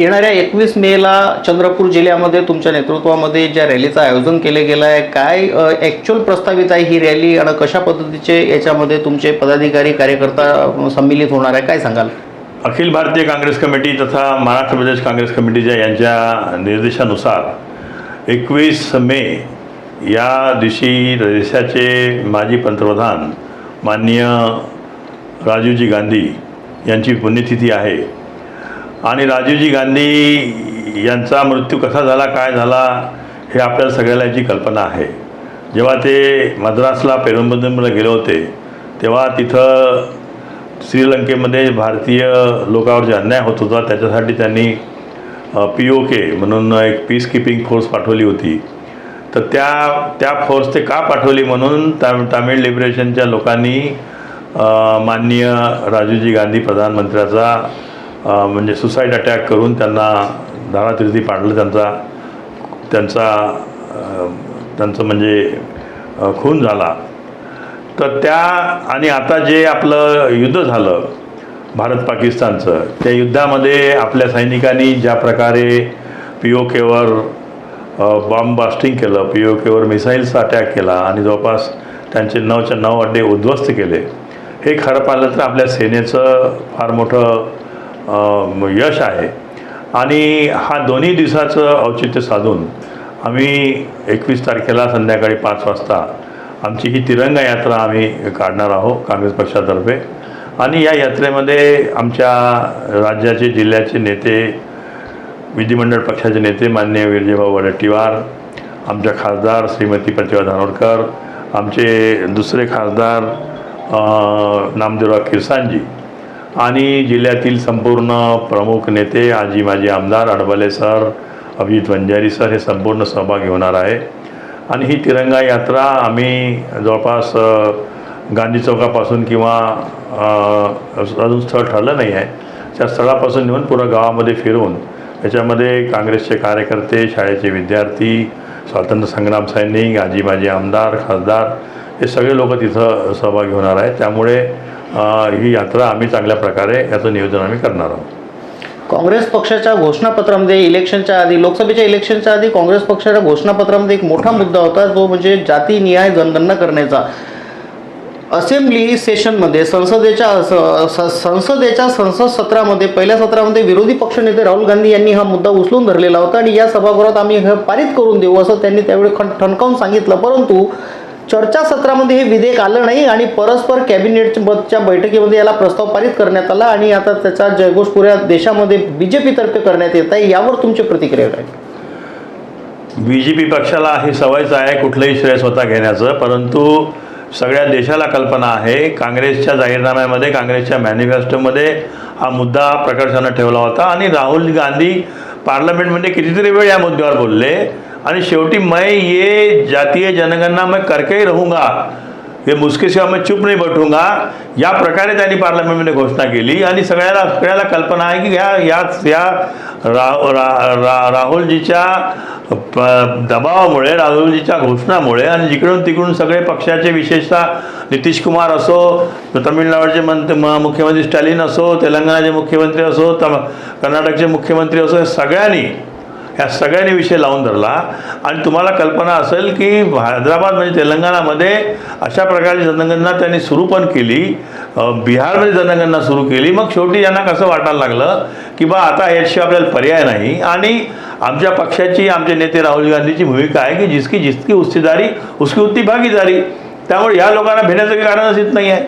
येणाऱ्या एकवीस मेला चंद्रपूर जिल्ह्यामध्ये तुमच्या नेतृत्वामध्ये ज्या रॅलीचं आयोजन केलं गेलं आहे काय ॲक्च्युअल प्रस्तावित आहे ही रॅली आणि कशा पद्धतीचे याच्यामध्ये तुमचे पदाधिकारी कार्यकर्ता संमिलित सम्मिलित होणार आहे? काय सांगाल? अखिल भारतीय काँग्रेस कमिटी तथा महाराष्ट्र प्रदेश काँग्रेस कमिटीच्या यांच्या निर्देशानुसार एकवीस मे या दिवशी देशाचे माजी पंतप्रधान माननीय राजीवजी गांधी यांची पुण्यतिथी आहे. आणि राजीवजी गांधी यांचा मृत्यू कसा झाला काय झाला हे आपल्या सगळ्याला याची कल्पना आहे. जेव्हा ते मद्रासला पेरुंबंदमला गेले होते तेव्हा तिथं श्रीलंकेमध्ये भारतीय लोकांवर जे अन्याय होत होता त्याच्यासाठी त्यांनी पी ओ के म्हणून एक पीस किपिंग फोर्स पाठवली होती. तर त्या त्या फोर्स ते का पाठवली म्हणून ताम तामिळ लिबरेशनच्या लोकांनी माननीय राजीवजी गांधी प्रधानमंत्र्याचा म्हणजे सुसाईड अटॅक करून त्यांना धारातीर्थी पाडलं त्यांचा त्यांचा त्यांचं म्हणजे खून झाला. तर त्या आणि आता जे आपलं युद्ध झालं भारत पाकिस्तानचं त्या युद्धामध्ये आपल्या सैनिकांनी ज्या प्रकारे पी ओ केवर बॉम्ब बास्टिंग केलं पी ओ केवर मिसाईल्सचा अटॅक केला आणि जवळपास त्यांचे नऊच्या नऊ अड्डे उद्ध्वस्त केले हे खरं पाहिलं तर आपल्या सेनेचं फार मोठं यश आहे. आणि हा दोन्ही दिवसाचं औचित्य साधून आम्ही एकवीस तारखेला संध्याकाळी पाच वाजता आमची ही तिरंगा यात्रा आम्ही काढणार आहोत काँग्रेस पक्षातर्फे. आणि या यात्रेमध्ये आमच्या राज्याचे जिल्ह्याचे नेते विधिमंडळ पक्षाचे नेते माननीय विरजेभाऊ वडट्टीवार आमच्या खासदार श्रीमती प्रतिभा धानोरकर आमचे दुसरे खासदार नामदेवराव किरसानजी आणि जिल्ह्यातील संपूर्ण प्रमुख नेते आजी माजी आमदार अडबले सर अभिजित वंजारी सर हे संपूर्ण सहभागी होणार आहे. आणि ही तिरंगा यात्रा आम्ही जवळपास गांधी चौकापासून किंवा अजून स्थळ ठरलं नाही आहे. त्या स्थळापासून नेऊन पूर्ण गावामध्ये फिरून त्याच्यामध्ये काँग्रेसचे कार्यकर्ते शाळेचे विद्यार्थी स्वातंत्र्य संग्राम सैनिक आजी माजी आमदार खासदार हे सगळे लोक तिथं सहभागी होणार आहेत. त्यामुळे ही यात्रा आम्ही चांगल्या प्रकारे याचं नियोजन आम्ही करणार आहोत. काँग्रेस पक्षाच्या घोषणापत्रामध्ये इलेक्शनच्या आधी लोकसभेच्या इलेक्शनच्या आधी काँग्रेस पक्षाच्या घोषणापत्रामध्ये एक मोठा मुद्दा होता जो म्हणजे जातीनिहाय जनगणना करण्याचा. असेंब्ली सेशनमध्ये संसदेच्या संसदेच्या संसद सत्रामध्ये पहिल्या सत्रामध्ये विरोधी पक्षनेते राहुल गांधी यांनी हा मुद्दा उचलून धरलेला होता आणि या सभागृहात आम्ही हे पारित करून देऊ असं त्यांनी त्यावेळी खण ठणकावून सांगितलं. परंतु चर्चा सत्रामध्ये हे विधेयक आलं नाही आणि परस्पर कॅबिनेटच्या बैठकीमध्ये याला प्रस्ताव पारित करण्यात आला आणि आता त्याचा जयघोष पुऱ्या देशामध्ये बी जे पीतर्फे करण्यात येत आहे. यावर तुमची प्रतिक्रिया काय? बी जे पी पक्षाला ही सवयच आहे कुठलंही श्रेय स्वतः घेण्याचं. परंतु सगळ्या देशाला कल्पना आहे. काँग्रेसच्या जाहीरनाम्यामध्ये काँग्रेसच्या मॅनिफेस्टोमध्ये हा मुद्दा प्रकर्षानं ठेवला होता. आणि राहुल गांधी पार्लमेंटमध्ये कितीतरी वेळ या मुद्द्यावर बोलले. आणि शेवटी मैं ये जातीय जनगणना मैं करके ही रहूंगा। हे मुस्के मी चूप चुप नाही बटूंगा या प्रकारे त्यांनी पार्लमेंटमध्ये घोषणा केली आणि सगळ्याला सगळ्याला कल्पना आहे की ह्या याच या रा, रा, रा, राहुलजीच्या प दबावामुळे राहुलजीच्या घोषणामुळे आणि जिकडून तिकडून सगळे पक्षाचे विशेषतः नितीश कुमार असो तमिळनाडूचे मंत म- मुख्यमंत्री स्टॅलिन असो तेलंगणाचे मुख्यमंत्री असो तम कर्नाटकचे मुख्यमंत्री असो सगळ्यांनी ह्या सगळ्यांनी विषय लावून धरला. आणि तुम्हाला कल्पना असेल की हैदराबाद म्हणजे तेलंगणामध्ये अशा प्रकारची जनगणना त्यांनी सुरू पण केली. बिहारमध्ये जनगणना सुरू केली. मग शेवटी यांना कसं वाटायला लागलं की बा आता याशिवाय आपल्याला पर्याय नाही. आणि आमच्या पक्षाची आमचे नेते राहुल गांधीची भूमिका आहे की जिसकी जितकी हिस्सेदारी उसकी उतनी भागीदारी. त्यामुळे ह्या लोकांना भेटण्याचं काही कारणच येत नाही आहे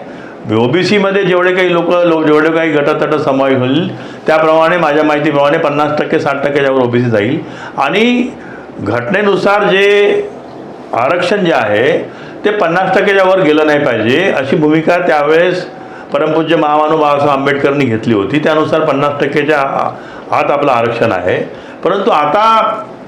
ओबीसीमध्ये जेवढे काही लोक लो जेवढे काही गटातट समावेश होईल त्याप्रमाणे माझ्या माहितीप्रमाणे पन्नास टक्के साठ टक्के त्यावर ओबीसी जाईल. आणि घटनेनुसार जे आरक्षण जे आहे ते पन्नास टक्क्याच्या वर गेलं नाही पाहिजे अशी भूमिका त्यावेळेस परमपूज्य महामानव बाबासाहेब आंबेडकरनी घेतली होती. त्यानुसार पन्नास टक्केच्या आत आपलं आरक्षण आहे. परंतु आता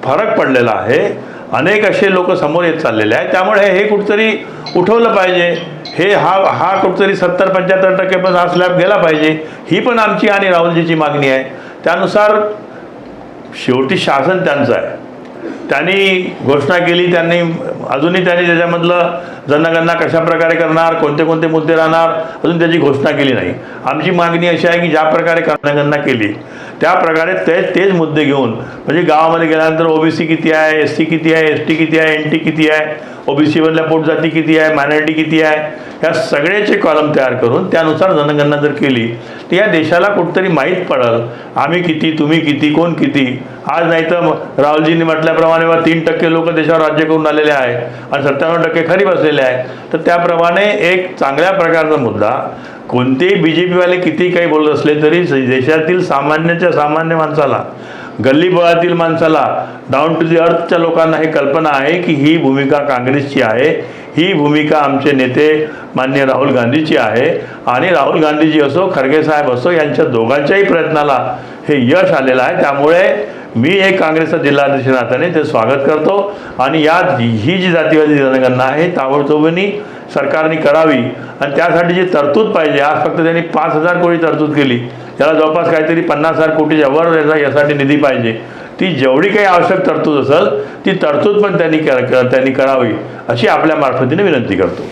फरक पडलेला आहे. अनेक असे लोक समोर येत चाललेले आहेत. त्यामुळे हे कुठतरी उठवलं पाहिजे. हे हा हा कुठतरी सत्तर पंच्याहत्तर टक्केपर्यंत हा स्लॅब गेला पाहिजे. ही पण आमची आणि राहुलजीची मागणी आहे. त्यानुसार शेवटी शासन त्यांचं आहे. त्यांनी घोषणा केली त्यांनी अजूनही त्यांनी त्याच्यामधलं जनगणना कशा प्रकारे करणार कोणते कोणते मुद्दे राहणार अजून त्याची घोषणा केली नाही. आमची मागणी अशी आहे की ज्या प्रकारे जनगणना केली त्या प्रकारे ते तेच मुद्दे घेऊन म्हणजे गावामध्ये गेल्यानंतर ओबीसी किती आहे एस सी किती आहे एस टी किती आहे एन टी किती आहे ओबीसीमधल्या पोटजाती किती आहे मायनॉरिटी किती आहे ह्या सगळ्याचे कॉलम तयार करून त्यानुसार जनगणना जर केली तर या देशाला कुठंतरी माहीत पडल आम्ही किती तुम्ही किती कोण किती. आज नाही तर राहुलजींनी म्हटल्याप्रमाणे बा तीन टक्के लोक देशावर राज्य करून आलेले आहे आणि सत्त्याण्णव टक्के खरी बसलेले आहे तर त्याप्रमाणे एक चांगल्या प्रकारचा मुद्दा कोणतेही बी जे पीवाले किती काही बोलत असले तरी देशातील सामान्याच्या सामान्य माणसाला गल्लीबोळातील माणसाला डाऊन टू दी अर्थच्या लोकांना हे कल्पना आहे की ही भूमिका काँग्रेसची आहे. ही भूमिका आमचे नेते मान्य राहुल गांधीची आहे. आणि राहुल गांधीजी असो खरगे साहेब असो यांच्या दोघांच्याही प्रयत्नाला हे यश आलेलं आहे. त्यामुळे मी एक काँग्रेसचा जिल्हाध्यक्ष नात्याने ते स्वागत करतो. आणि या ही जी जातीवादी जनगणना आहे ताबडतोबीने सरकारने करावी. आणि त्यासाठी जी तरतूद पाहिजे आज फक्त त्यांनी पाच हजार कोटी तरतूद केली. त्याला जवळपास काहीतरी पन्नास हजार कोटीच्या वर याचा यासाठी निधी पाहिजे. ती जेवढी काही आवश्यक तरतूद असेल ती तरतूद पण त्यांनी त्यांनी करावी अशी आपल्या मार्फतीने विनंती करतो.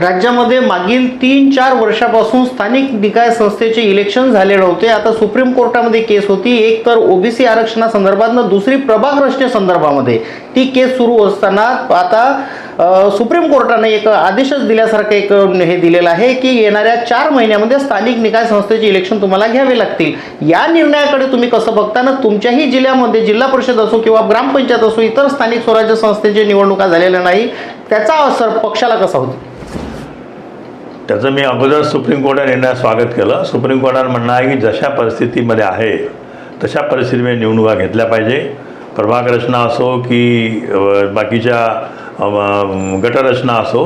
राज्यामध्ये मागील तीन चार वर्षापासून स्थानिक निकाय संस्थेचे इलेक्शन झाले नव्हते. आता सुप्रीम कोर्टामध्ये केस होती. एक तर ओबीसी आरक्षणासंदर्भात दुसरी प्रभाग रचनेसंदर्भामध्ये ती केस सुरू असताना आता सुप्रीम कोर्टाने एक आदेशच दिल्यासारखं एक हे दिलेलं आहे की येणाऱ्या चार महिन्यामध्ये स्थानिक निकाय संस्थेचे इलेक्शन तुम्हाला घ्यावे लागतील. या निर्णयाकडे तुम्ही कसं बघता ना तुमच्याही जिल्ह्यामध्ये जिल्हा परिषद असो किंवा ग्रामपंचायत असो इतर स्थानिक स्वराज्य संस्थेची निवडणुका झालेल्या नाही त्याचा असर पक्षाला कसा होतो? त्याचं मी अगोदर सुप्रीम कोर्टात निर्णयात स्वागत केलं. सुप्रीम कोर्टात म्हणणं आहे की जशा परिस्थितीमध्ये आहे तशा परिस्थितीमध्ये निवडणुका घेतल्या पाहिजे. प्रभागरचना असो की बाकीच्या गटरचना असो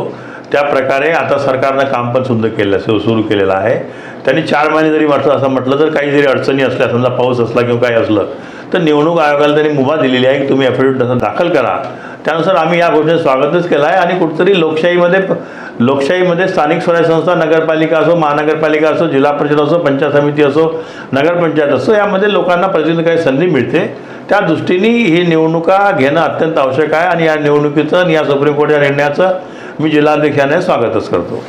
त्या प्रकारे आता सरकारनं काम पण सुद्धा केलं सु सुरू केलेलं आहे. त्यांनी चार महिने जरी म्हटलं असं म्हटलं तर काही जरी अडचणी असल्या समजा पाऊस असला किंवा काही असलं तर निवडणूक आयोगाला त्यांनी मुभा दिलेली आहे की तुम्ही ॲफिडेविट दाखल करा. त्यानुसार आम्ही या घोषणेत स्वागतच केलं आहे आणि कुठंतरी लोकशाहीमध्ये लोकशाहीमध्ये स्थानिक स्वराज्य संस्था नगरपालिका असो महानगरपालिका असो जिल्हा परिषद असो पंचायत समिती असो नगरपंचायत असो यामध्ये लोकांना प्रतिनिधी काही संधी मिळते. त्या दृष्टीने ही निवडणुका घेणं अत्यंत आवश्यक आहे आणि या निवडणुकीचं आणि या सुप्रीम कोर्टच्या निर्णयाचं मी जिल्हाध्यक्षाने स्वागतच करतो.